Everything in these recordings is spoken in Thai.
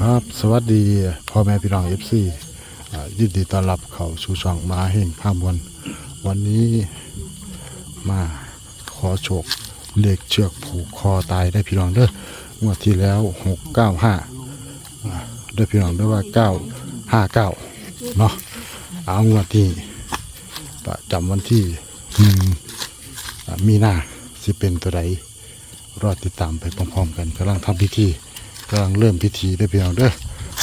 ครับสวัสดีพ่อแม่พี่น้องเอฟซียินดีต้อนรับเข้าสู่ช่องมาเฮงภาพวัน วันนี้มาขอโชคเลขเชือกผูกคอตายได้พี่น้องเด้องวดที่แล้วหกเก้าห้าได้พี่น้องเด้ว่าเก้าห้าเก้าเนาะเอางวดที่ประจำวันที่หนึ่งมีนาสิเป็นตัวใดรอติดตามไปพร้อมๆกันกำลังทำพิธี กำลังเริ่มพิธีได้เพียงเด้อ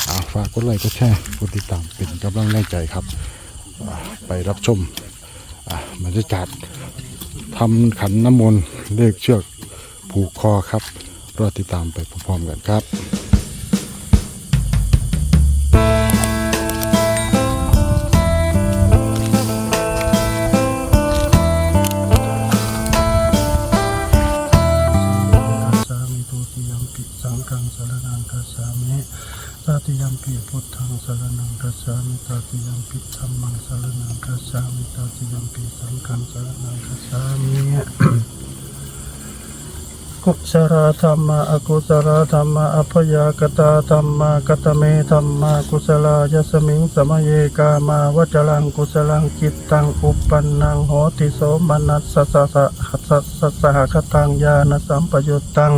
อาฝากกดไลค์กดแชร์กดติดตามเป็นกำลังแรงใจครับ ไปรับชมอ่าบรรยากาศทำขันน้ำมนต์เลขเชือกผูกคอครับรอติดตามไปพร้อมๆกันครับ มิตาติยัมปิธรรมังสารนังกัสสามิตาติยัมปิสังฆังสารนังกัสสามิ กุศลธรรมะอกุศลธรรมะอัยากตาธรรมะกตเมธรรมะกุศลายสมิงสมเยกามาวจรังกุศลังจิตตังอุปปันนังโหติโสมนัสสะสะสะสะสะสหคตังญาณสัมปยุตตัง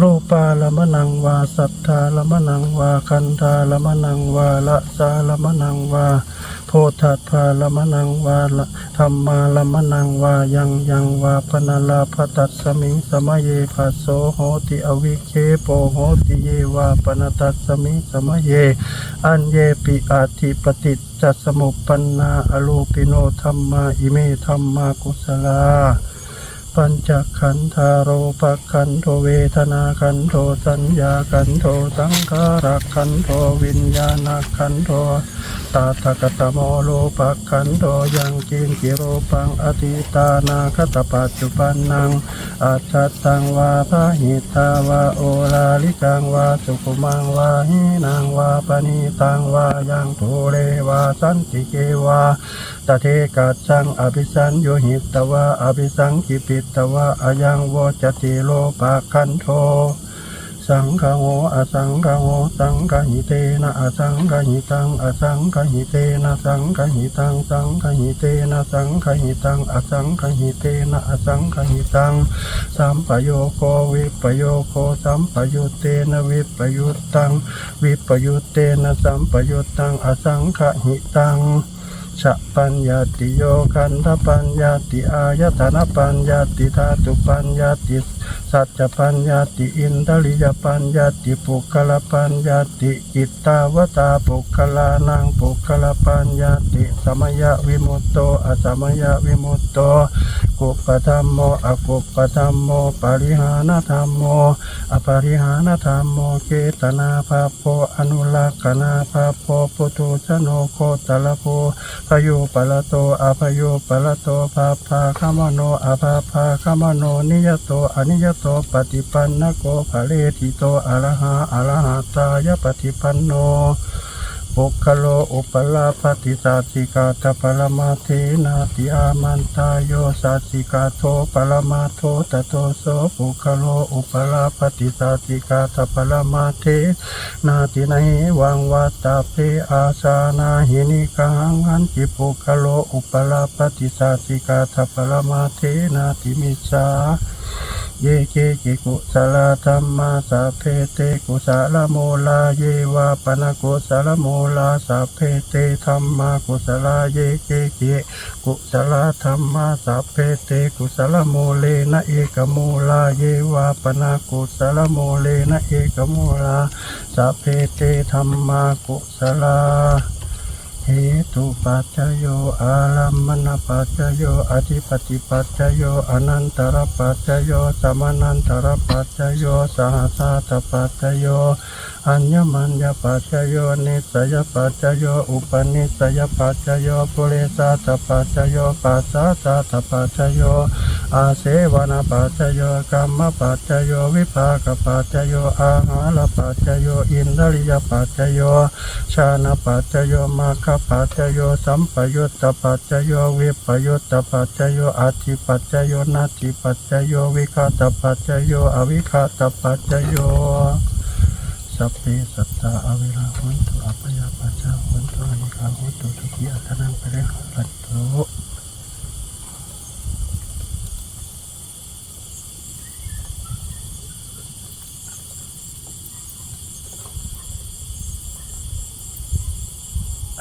รูปาละมนังวาสัทธาละมนังวาคันธาละมนังวาละสาละมนังวา พธัตพาลมะนังวาลธรรมาลมะนังวายังยังวาปนาลาภตัสสมิงสมะเยภัสโสโหติอวิเคโปโหติเยวาปนตัสสมิงสมะเย อันเยปิอาทิปติจัสมุปปนาอโลปิโนธรรมาอิเมธรรมากุสลา ปัญจขันธาโรปขันโทเวทนาขันโทสัญญาขันโทสังขารขันโทวิญญาณขันโทตาตกตโมโลปขันโทยังกินกิโรปังอธิตานาคตปัจจุปันนังอาชตังวาพาหิตาวาโอลาลิกังวาสุขุมังวาหินางวาปณีตังวายังโทเรวาสันติเกวา ตเทกัจจังอภิสันโยหิตตวะอภิสังกิปิตตวะอายังวจติโลปะคันโท สังฆโหอสังฆโหสังฆหิเตนะอสังฆหิตังอสังฆหิเตนะสังฆหิตังสังฆหิเตนะสังฆหิตังอสังฆหิเตนะอสังฆหิตังสัมปโยโควิปโยโคสัมปยุตเตนะวิปยุตตังวิปยุตเตนะสัมปยุตตังอสังฆหิตัง ชะปัญญาติโยกันธปัญญาติอายตนะปัญญาติธาตุปัญญาติส จจปัญญาติอินทริยปัญญาติปุคละปัญญาติกิตตาวตาปุคลานัยโตปฏิปันนโกภะเลทิโตอรหะอรหะตายปฏิปันโนปุคโลอุปลาปฏิสัสสิกาตปรมาเทนาติอามันตายโยสัสสิกาโทปรมาโทตโตโสปุคโลอุปลาปฏิสัสสิกาตปรมาเทนาตินหิวังวัตตาเพอาสานาหินิกังหันจิปุคโลอุปลาปฏิสัสสิกาทัปรมาเทนาติมิชา เยเกกิกุสลาธรรมาสัพเพเตกุสลโมลาเยวาปนกุสลโมลาสัพเพเตธรรมากุสลาเยเกกิกุสลาธรรมาสัพเพเตกุสลโมเลนะเอกโมลาเยวาปนกุสลโมเลนะเอกโมลาสัพเพเตธรรมากุสลา เหตุปัจจโยอารัมมณปัจจโยอธิปติปัจจโยอนันตรปัจจโยสมานันตรปัจจโยสหสาตปัจจโยอัญญมัญญปัจจโยนิสยปัจจโยอุปนิสยปัจจโยปุเรสาตปัจจโยปัสสาสาตปัจจโย อาเสวนปัจจโยกรรมปัจจโยวิภากปัจจโยอาหารปัจจโยอินทริยปัจจโยชานะปัจจโยมาคปัจจโยสัมปยุตตปัจจโยวิปยุตตปัจจโยอาทิปัจจโยนาทิปัจจโยวิคาตปัจจโยอวิคาตปัจจโยสัพเพสัตตาอเวราหันตุอัปยาปัจจาหันตุอนิคาหันตุทุกิอัตนังไปเรหันตุ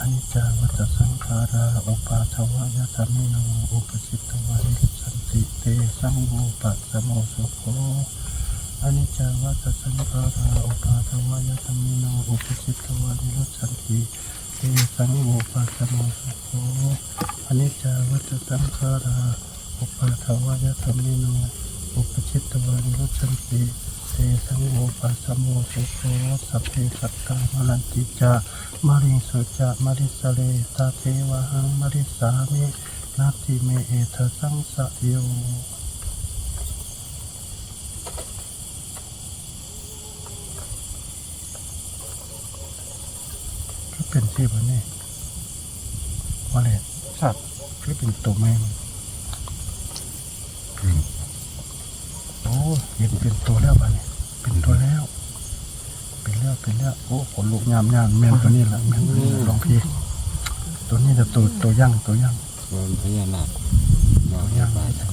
อนิจาวัฏสังขาราอุปาทวายธรรมิโนอุปชิตตวานิสันติเตสังโฆปัสสโมสุโขอนิจจาวัฏสังขาราอุปาทวายธรรมิโนอุปชิตตวานิสันติเตสังโฆปัสสโมสุโขอนิจจาวัฏสังขาราอุปาทวายธรรมิโนอุปชิตตวานิสันติ เตสังโฆปัสสโมสุโขสัพเพสัตตามรันติจามาริสุจะมาริสเลตาเทวหังมาริสามินาทิเมเอทะสังสะโยก็เป็นที่บันนี้ว่าเลยสัตว์ก็เป็นตัวแม่มันโอ้เห็นเป็นตัวแล้วบันนี้เป็นตัวแล้ว เป็นแล้วเป็นแล้วโอ้ขนลุกยามยามแม่นตัวนี้แหละแม่นตัวนี้หลวงพี่ตัวนี้จะตัวตัวย่างตัวย่างวันพญานาคมาตัวให้ย่างบ้านที่จะ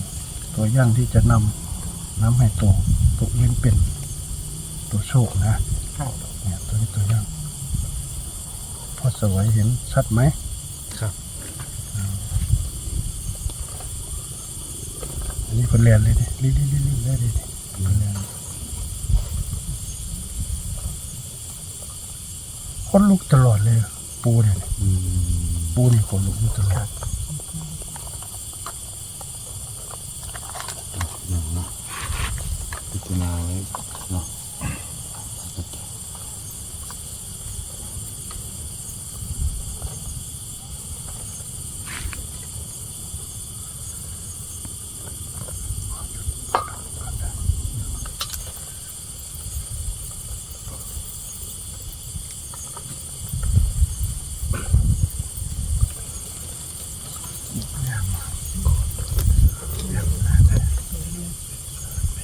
ตัวย่างที่จะนำนำให้โตตัวเลี้ยงเป็น ตัวโชคนะเนี่ยตัวนี้ตัวย่างพอสวยเห็นชัดไหมครับอันนี้คนเรียนเลยดิรีรีรีรีได้ดิคนเรียน คนลุกตลอดเลย ปูเนี่ยอืมปูนี่คนลุกอยู่ตลอด อย่างเนาะพิจารณาไว้เนาะ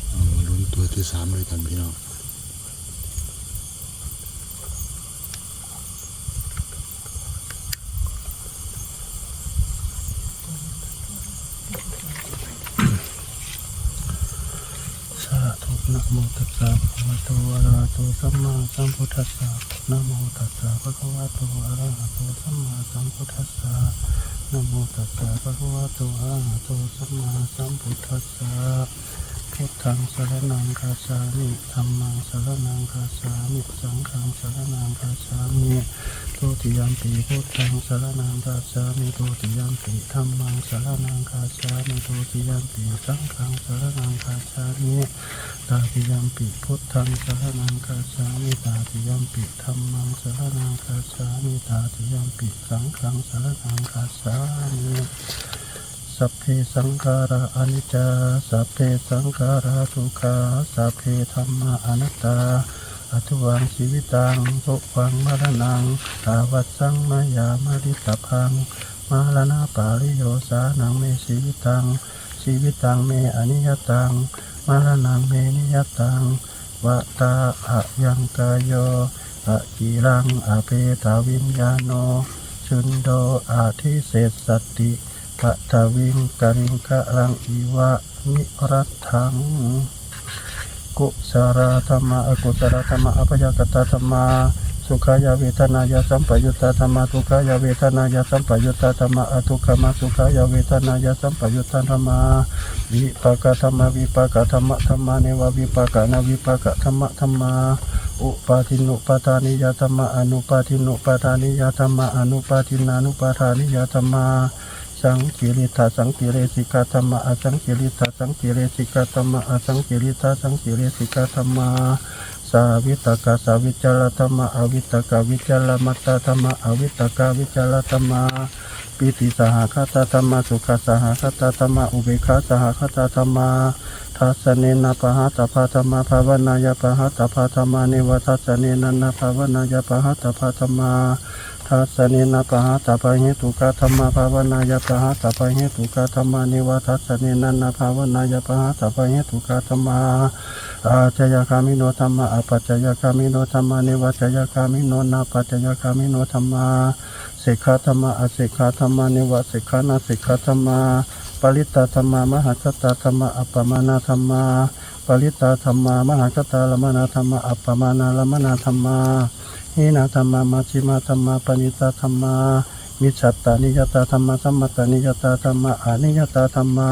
เอามาลุ้นตัว ที่สามเลยกันพี่น้องสาธุนะโมตัสสะภะคะวะโตอะระหะโตสัมมาสัมพุทธัสสะนะโมตัสสะภะคะวะโตอะระหะโตสัมมาสัมพุทธัสสะนะโมตัสสะภะคะวะโตอะระหะโตสัมมาสัมพุทธัสสะ พุทธังสารณังคาชามิธัมมังสรณังคาชามิสังฆังสรณังคาชามิทุติยัมปีพุทธังสารนังคาชามิทุติยัมปีธรรมังสรนังคาชามิทุติยัมปีสังฆังสรนังคาชามิตาติยัมปีพุทธังสารนังคาชามิตาติยัมปีธรรมังสรนังคาชามิตาติยัมปีสังฆังสรนังคาชามิ สัพเพสังขาราอนิจจา สัพเพสังขาราทุกขาสัพเพธรรมาอนัตตาอทุวังชีวิตังโสวังมรณังตาวัดสังมายามาริตพังมาลนาปาริโยสานังเมชีวิตัง ชีวิตังเมอนิยตัง มาลนังเมนิยตังวะตาอะยังกายโยอะกีรังอะเพตาวิญญาโนชุนโดอาทิเศษสติ ปะทวิงกริงคะรังอีวะนิรัตถังกุสารธรรมะอกุสารธรรมะอภยกตธรรมะสุขายาเวทนายาสัมปยุตตธรรมะทุกขายาเวทนายาสัมปยุตตธรรมะอทุกขมสุขายาเวทนายาสัมปยุตตธรรมะวิปากธรรมะวิปากธรรมะธรรมะเนววิปากนาวิปากธรรมะธรรมะอุปาทินุปาทานิยธรรมะอนุปาทินุปาทานิยธรรมะอนุปาทินานุปาทานิยธรรมะ สังกิริตาสังกิเรสิกาธรรมะอสังกิริตาสังกิเรสิกาธรรมะอสังกิริตาสังกิเรสิกาธรรมะสาวิตกาสาวิจารธรรมะอวิตกาวิจารมัตตธรรมะอวิตกาวิจารธรรมะปิติสหคตธรรมะสุขสหคตธรรมะอุเบกขาสหคตธรรมะทัสเนนะปะหะตภาธรรมะภาวนายปะหะตภาธรรมะเนวทัสเนนะนะภาวนายปะหะตภาธรรมะ ทัสนินาปะหาตาปะเหตุกาธรรมภาวนายปะหาตาปะเหตุกาธรรมานิวาทัสนินันนาภาวนายปะหาตาปะเหตุกาธรรมาอาจยคามิโนธรรมะอปัจจยคามิโนธรรมะนิวัจจยคามิโนนาปัจจยคามิโนธรรมะสิกขาธรรมะอสิกขาธรรมะนิวัสิกขานาสิกขาธรรมะปริตตธรรมะมหาคตธรรมะอัปปมานาธรรมะ ปริตตธรรมะมหาคตละมนาธรรมะอัปปมานาละมนาธรรมะหินาธรรมะมัชฌิมาธรรมะปณิตาธรรมะมิจฉัตตานิยตาธรรมะสัมมตานิยตาธรรมะอนิยตาธรรมะ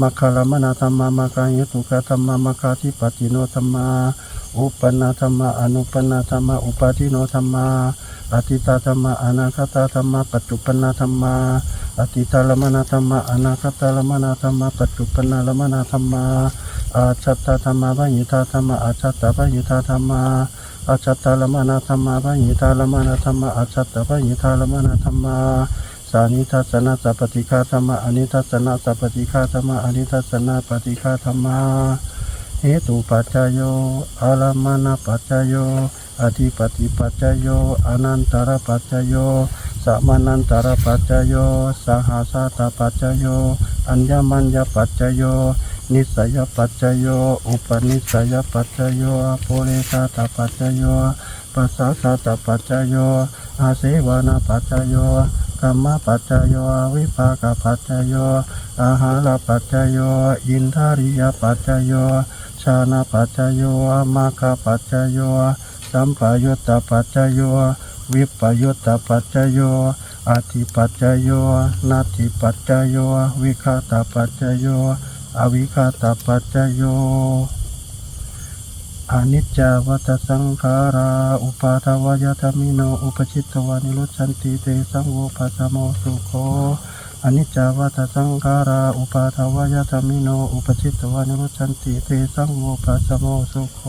มัคคารมนาธรรมะมัคคาเหตุกะธรรมะมัคคาธิปติโนธรรมะอุปนาธรรมะอนุปนาธรรมะอุปาทิโนธรรมะอติตาธรรมะอนาคตาธรรมะปัจจุปนาธรรมะอติตาลมนาธรรมะอนาคตาลมนาธรรมะปัจจุปนาลมนาธรรมะ อาชัตตาธรรมะวะหิตาธรรมะอาชัตตาวะหิตาธรรมะอาชัตตาลมนาธรรมะวะหิตาลมนาธรรมะอาชัตตาวะหิตาลมนาธรรมะสานิทัศนะสัพปฏิฆาธรรมะอนิทัศนะสัพปฏิฆาธรรมะอนิทัศนะปฏิฆาธรรมะเหตุปัจจโยอาลามณปัจจโยอธิปติปัจจโยอนันตรปัจจโยสัมมานันตรปัจจโยสหาสาตปัจจโยอัญญมัญญปัจจโย นิสัยปัจจโย อุปนิสัยปัจจโยอโพเลสาตปัจจโยปัสสาสาตปัจจโย อาเสวานาปัจจโยกรรมปัจจโย วิปากปัจจโย อาหารปัจจโย อินทาริยปัจจโย ชานาปัจจโยมาคาปัจจโย สัมปยุตตปัจจโย วิปยุตตปัจจโยอาทิปัจจโย นาทิปัจจโย วิคาตปัจจโย อวิคาตปัจจโยอนิจจาวัตสังขาราอุปาทวายธรรมิโนอุปชิตตวานิรุชันติเตสังโวปัสสโมสุโคอนิจจาวัตสังขาราอุปาทวายธรรมิโนอุปชิตตวานิรุชันติเตสังโวปัสสโมสุโค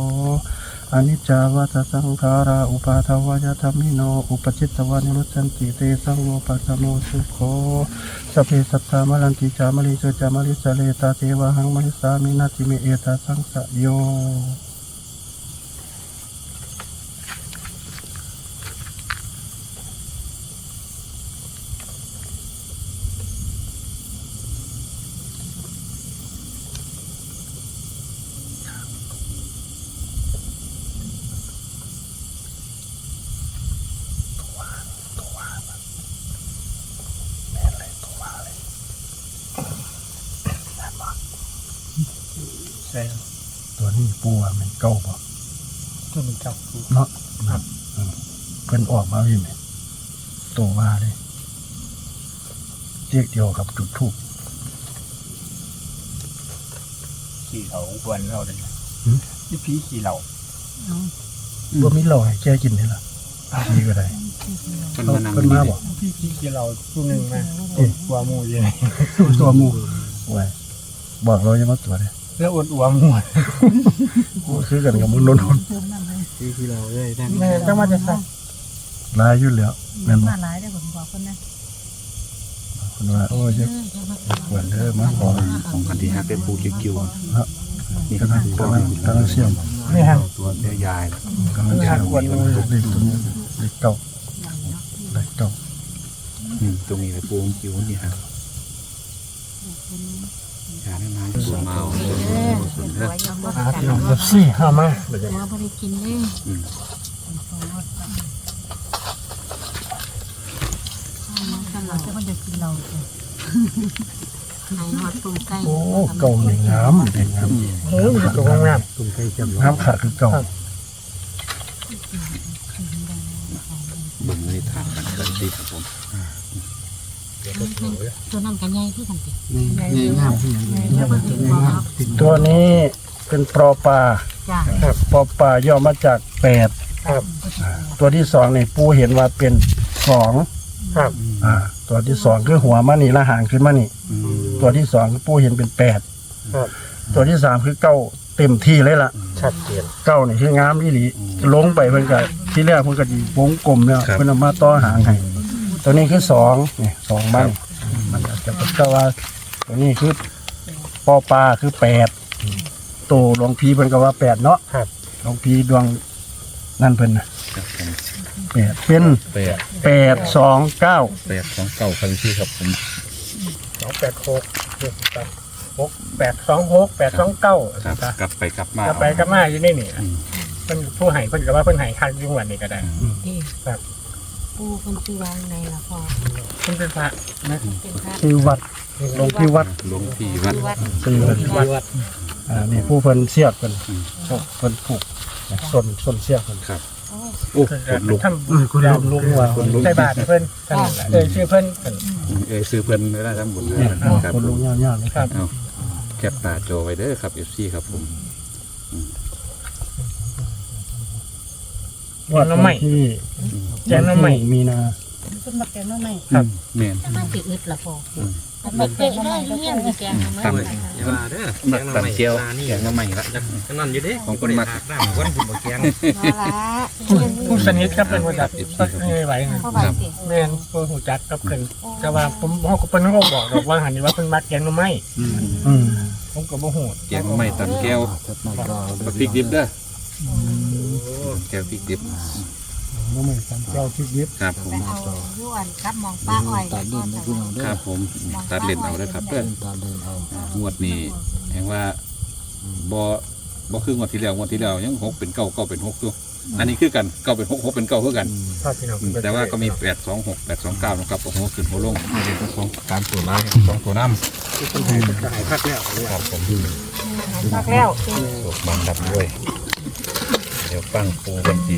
อนิจจาวัฏสังขาราอุปาทวายธรรมิโน อุปจิตตวานิรุชันติเตสังโลปัสสโมสุโคสพเพสัตตามลันติจามลิโสจามลิสเลตาเทวหังมหิสามินาติเมเอตาสังสะโย ใช่ตัวนี้ปูว่ามันเก่าป่ะตัวมันจับเนาะครับอืมเพิ่นออกมาพี่ไหมตัวว่าเลยเรียกเดียวกับจุดทูบขี่เหล่าวันเราเลยนี่พี่ขี่เหล่าว่ามีหล่อให้แกกินนี่ล่ะนี่ก็ได้เพิ่นเขามานั่งเพิ่นมาบอกพี่พี่ขี่เหลาตัวหนึ่งมาอัวหมูยังไงตัวหมูไว้บอกเราอย่ามาตัวเลย แล้วอดอัวหมูคือกันกับมุนนนนพี่ขี่เหลาเลยได้แม่ต้องมาจะใส่ลายอยู่แล้วแม่นบ่มาหลายได้ผมบอกคนนะคนว่าโอ้ยจะควรเด้อมาขอของคันที่ฮักได้ปูคิวครับๆนี่กำลังกำลังกำลังเสี่ยมไม่ฮะตัวเนื้อยายนะกำลังเสี่ยมเล็กตัวนี้เล็กเก่าเล็กเก่าอืมตรงนี้เลยปูคิวนี่ฮะ ยาได้มาปูเมาเออเป็นหัวยอมรับกันลองสี่ห้ามาหัวบริกินเลยอืมตลอดจะมันจะกินเราเลยไห้หอดตุ่มไก่โอ้เก่านี่งามเด็งามเฮ้ยตัวงามตุ้มไก่จำลองงามขาคือเก่าบิ่งในฐานกันดีครับผม ตัวนั้นกันใหญ่ที่กันตินี่งามที่ยังแล้วมันถึงบอกครับตัวนี้เป็นปลอปลาจ้าปอปลาย่อมาจากแปดครับตัวที่สองนี่ปูเห็นว่าเป็นสองครับอ่า ตัวที่สองคือหัวมานี่และหางขึ้นมานี่ ตัวที่สองคือปูเห็นเป็นแปดครับตัวที่สามคือเก้าเต็มที่เลยล่ะชัดเจนเก้านี่คืองามอีหลีลงไปเพิ่นก็ที่แรกเพิ่นก็ดีวงกลมแล้วเพิ่นเอามาต่อหางให้ ตัวนี้คือสองนี่สองบ้างมันอาจจะเป็นก็ว่า ตัวนี้คือปอปลาคือแปดตัวหลวงพีเพิ่นก็ว่าแปดเนาะครับ หลวงพีดวงนั่นเพิ่นน่ะครับผมแปดเป็นแปดแปดสองเก้าแปดของเก่าครับพี่ครับผมสองแปดหกหกแปดหกแปดสองหกแปดสองเก้าครับกลับไปกลับมากลับไปกลับมาอยู่นี่นี่เพิ่นผู้ให้เพิ่นก็ว่าเพิ่นให้คันอยุ่งวันนี้ก็ได้ที่ครับ ปูคนชื่อวางในละพอเพิ่นเป็นพระนะเป็นพระที่วัดหลวงพี่วัดหลวงพี่วัดที่วัดที่วัดที่วัดอ่านี่ผู้เพิ่นเสียกเพิ่นเพิ่นผูกส้นส้นเสียกเพิ่นครับโอ้ขนลุกท่านอืมคุณลุงลุงว่าคนลุกใส่บาตรให้เพิ่นท่านเอ่ยชื่อเพิ่นเพิ่นเออซื้อเพิ่นได้ทั้งหมดเลยเนี่ยครับคุณลุงยาวๆนี่ครับเอาแคปตาโจไว้เด้อครับ FC ครับผม วัดวันที่แจ้งน้ำใหม่มีนาขึ้นมาแกงน้ำใหม่ครับ แม่นถ้ามาติดอึดละพอมาเตะได้เงี้ยมีแกงน้ำใหม่ตำอย่าว่าเด้อมักตำเจียวแกงน้ำใหม่ละก็นั่นอยู่เด้ของคนมักน้ำคนผมบ่แกงมาละผู้สนิทครับเป็นผู้จัดก็ไม่ไหวนะเข้าไปสิแม่นผู้หูจักกับเพิ่นแต่ว่าผมเฮาก็เพิ่นก็บอกดอกว่าหันนี่ว่าเพิ่นมักแกงหน่อไม้อืมผมก็บ่ฮู้แกงน้ำใหม่ตำแก้วแคปหน้าจอไว้กับพเด้ริอกดิบเด้อ แก้วพริกดิบบ่ไม่ทำเจ้าที่ยิบครับผมเอายวนกับมองป้าอ้อยตัดเล่นนะพี่น้องเด้อครับผมตัดเล่นเอาเด้อครับเด้อตัดเล่นเอางวดนี้แห่งว่าบ่บ่คืองวดที่แล้วงวดที่แล้วยังหกเป็นเก้าเก้าเป็นหกอยู่อันนี้คือกันเก้าเป็นหกหกเป็นเก้าคือกันภาพพี่น้องอืมแต่ว่าก็มีแปดสองหกแปดสองเก้านะครับโอ้โหขึ้นหัวลงไม่ได้สองตามตัวน้ำสองตัวน้ำคนไทยก็ให้พักแล้วครับผมพักแล้วตกมันดับด้วย เดี๋ยวตั้งปูบันที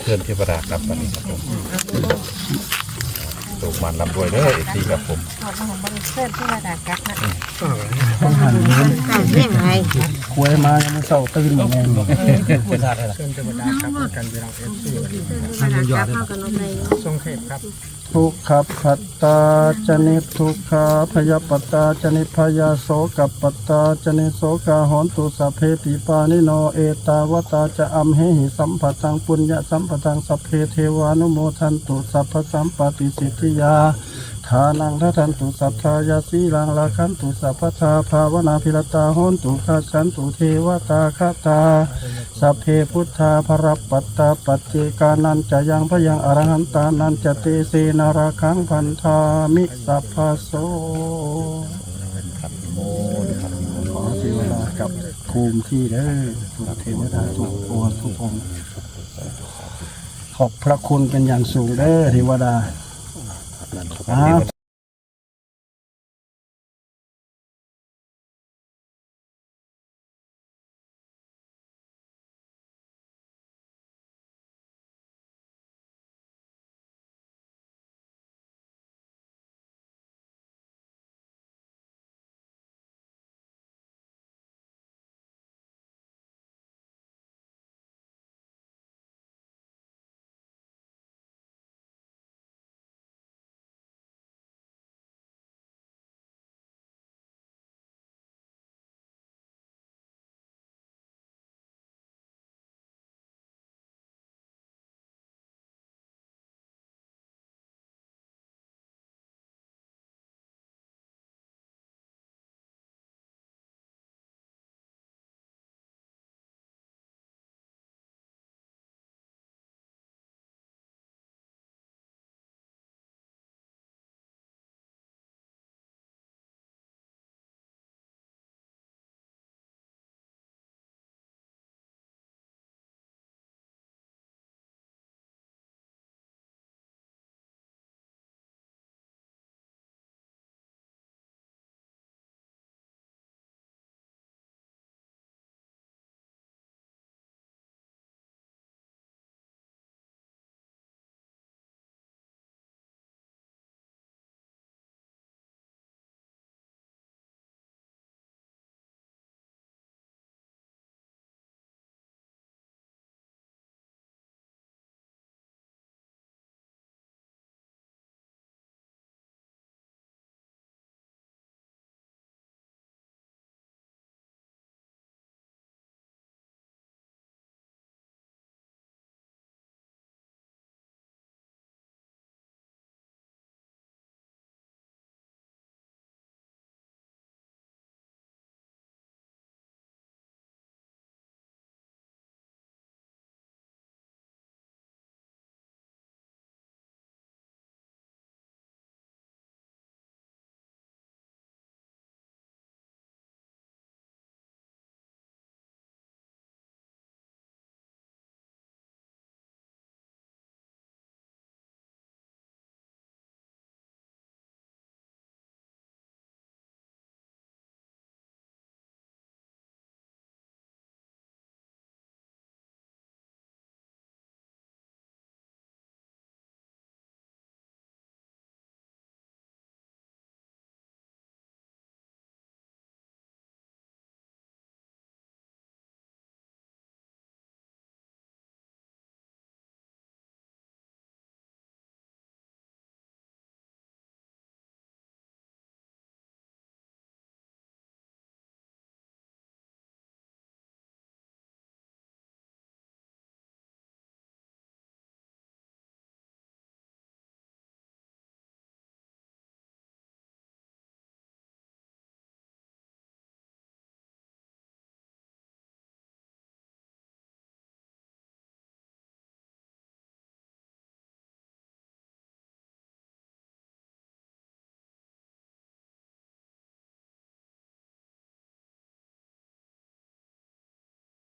เพื่อนเทวดากลับวันนี้ครับผม ตกมันดับด้วยเด้อเอซีครับผมขอบคุณบริเวณที่ระดับกักนะต้องหันนี้การเลี้ยงไงควยมายังไม่เศร้าตื่นมาแม่งเชิญเทวดาครับกันพี่น้อง FC ระดับกักเข้ากันไปทรงเทพครับทุกขับขัตตาจนิทุกขาพยาปตาจนิพยาโสกับปตาจนิโสกาหอนตุสัพเพปิปานิโนเอตาวตาจะอัมเหหิสัมปตังปุญญสัมปตังสัพเพเทวานุโมทันตุสัพพสัมปติสิทธิยาทานังทัทันตุสัทายาสีลังลาคันตุสัพพทาภาวนาพิรตาโหนตุคาชันตุเทวตาคาตา สัพเพพุทธาภรปัตตาปัจเจกานันจะยังพยังอรหันตานันจะเตเสนาราคังพันธามิสัพพโสขอเทวดากับภูมิที่เด้ทุกเทวดาทุกองค์ทุกองขอบพระคุณเป็นอย่างสูงเด้อเทวดา อ้าว